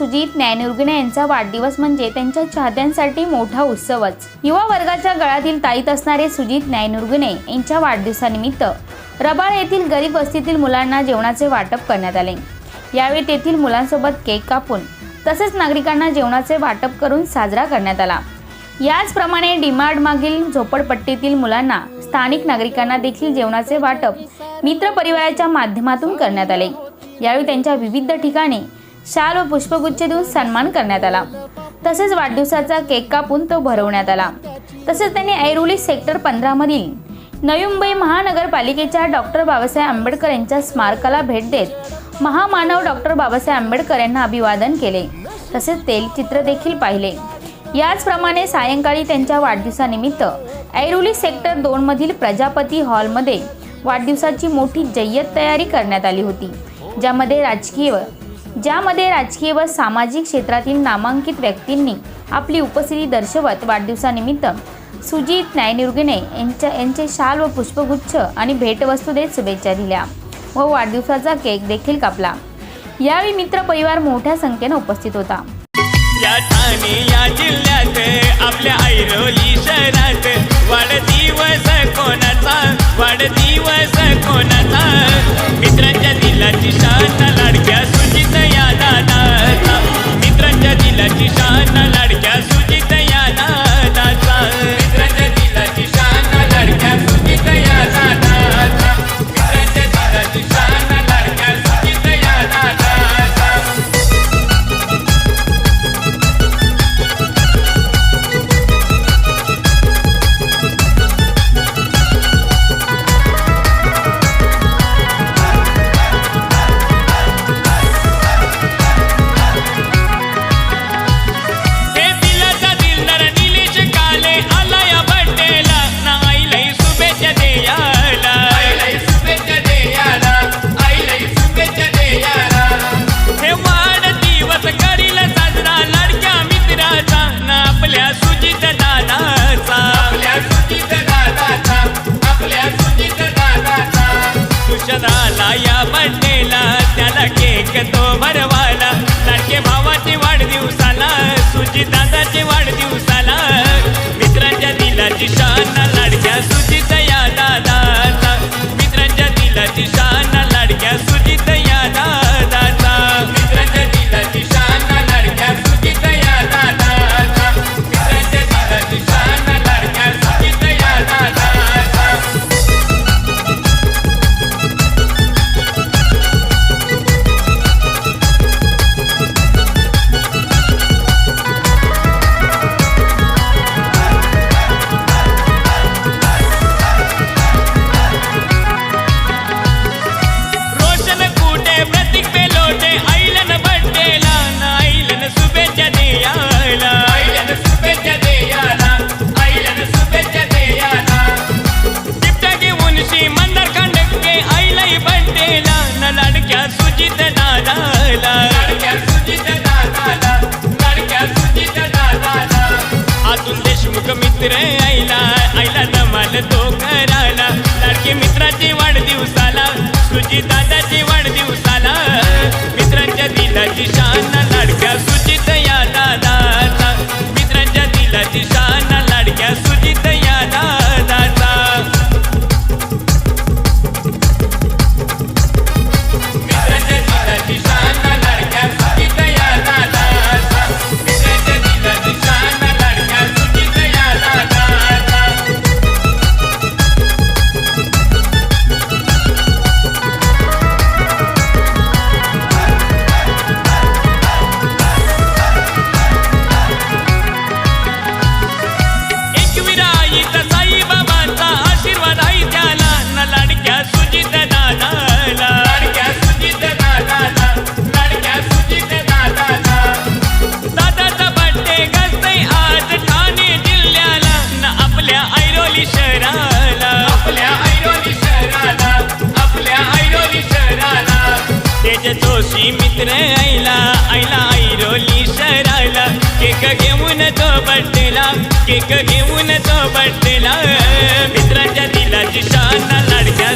सुजित न्यायनिर्गुणे यांचा वाढदिवस म्हणजे त्यांच्या चाहत्यांसाठी मोठा उत्सवच. युवा वर्गाच्या गळातील ताईत असणारे सुजित न्यायनिर्गुणे यांच्या वाढदिवसानिमित्त रबाळ येथील गरीब वस्तीतील मुलांना जेवणाचे वाटप करण्यात आले. यावेळी तेथील मुलांसोबत केक कापून तसेच नागरिकांना जेवणाचे वाटप करून साजरा करण्यात आला. याचप्रमाणे डिमार्ड मागील झोपडपट्टीतील मुलांना स्थानिक नागरिकांना देखील जेवणाचे वाटप मित्र परिवाराच्या माध्यमातून करण्यात आले. यावेळी त्यांच्या विविध ठिकाणी शाल व पुष्पगुच्छ देऊन सन्मान करण्यात आला. तसेच वाढदिवसाचा केक कापून तो भरवण्यात आला. तसेच त्यांनी ऐरोली सेक्टर पंधरा मधील नवी मुंबई महानगरपालिकेच्या डॉक्टर बाबासाहेब आंबेडकर यांच्या स्मारकाला भेट देत महामानव डॉक्टर बाबासाहेब आंबेडकर यांना अभिवादन केले. तसेच तेलचित्र देखील पाहिले. याचप्रमाणे सायंकाळी त्यांच्या वाढदिवसानिमित्त ऐरोली सेक्टर दोन मधील प्रजापती हॉलमध्ये वाढदिवसाची मोठी जय्यत तयारी करण्यात आली होती ज्यामध्ये राजकीय ज्यामध्ये राजकीय व सामाजिक क्षेत्रातील नामांकित व्यक्तींनी आपली उपस्थिती दर्शवत वाढदिवसानिमित्त सुजित न्यायनिर्गुणे यांच्या यांचे शाल व पुष्पगुच्छ आणि भेटवस्तू देत शुभेच्छा दिल्या व वाढदिवसाचा केक देखील कापला. यावेळी मित्र परिवार मोठ्या संख्येने उपस्थित होता. या ठाणे या जिल्ह्यात आपल्या ऐरोली शहरात वाढदिवस कोणाचा? वाढदिवस त्याला केक आतून देशमुख मित्र आईला आईला नमाल तो करायला. लाडके मित्राचे वाढदिवसाला तुझी दादाचे मित्र आईला ऐला ऐरोली शहराला केक घेऊन तो बटला केक घेऊन तो बटला. मित्रांच्या दिलाची शान लाडक्या